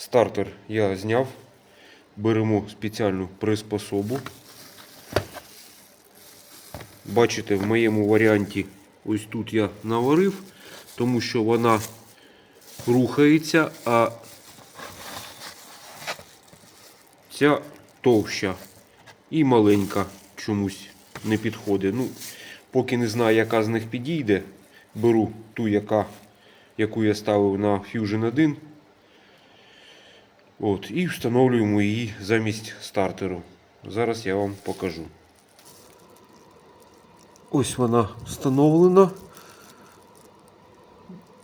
Стартер я зняв. Беремо спеціальну приспособу. Бачите, в моєму варіанті ось тут я наварив, тому що вона рухається, а ця товща і маленька чомусь не підходить. Ну, поки не знаю, яка з них підійде, беру ту, яка, яку я ставив на Fusion 1. От, і встановлюємо її замість стартеру. Зараз я вам покажу. Ось вона встановлена.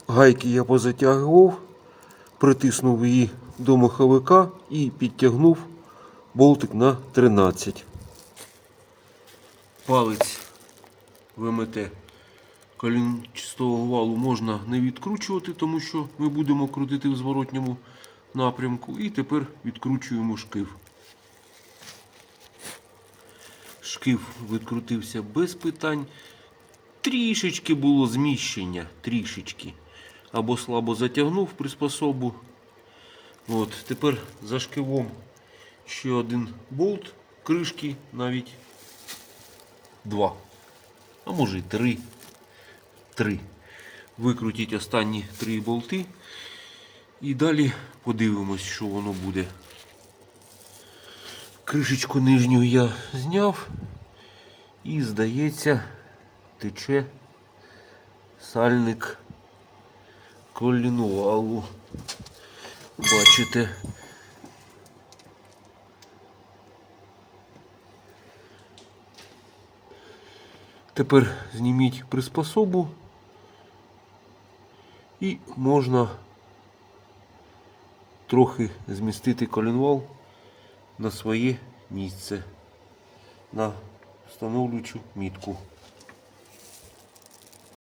Гайки я позатягував, притиснув її до маховика і підтягнув болтик на 13. Палець ВМТ колінчастого валу можна не відкручувати, тому що ми будемо крутити в зворотньому напрямку. І тепер відкручуємо шкив. Шкив відкрутився без питань. Трішечки було зміщення, трішечки. Або слабо затягнув приспособу. От, тепер за шкивом ще один болт, кришки навіть два. А може і три. Три. Викрутіть останні три болти. І далі подивимось, що воно буде. Кришечку нижню я зняв. І, здається, тече сальник колінвалу. Бачите. Тепер зніміть приспособу і можна трохи змістити колінвал на своє місце на встановлюючу мітку.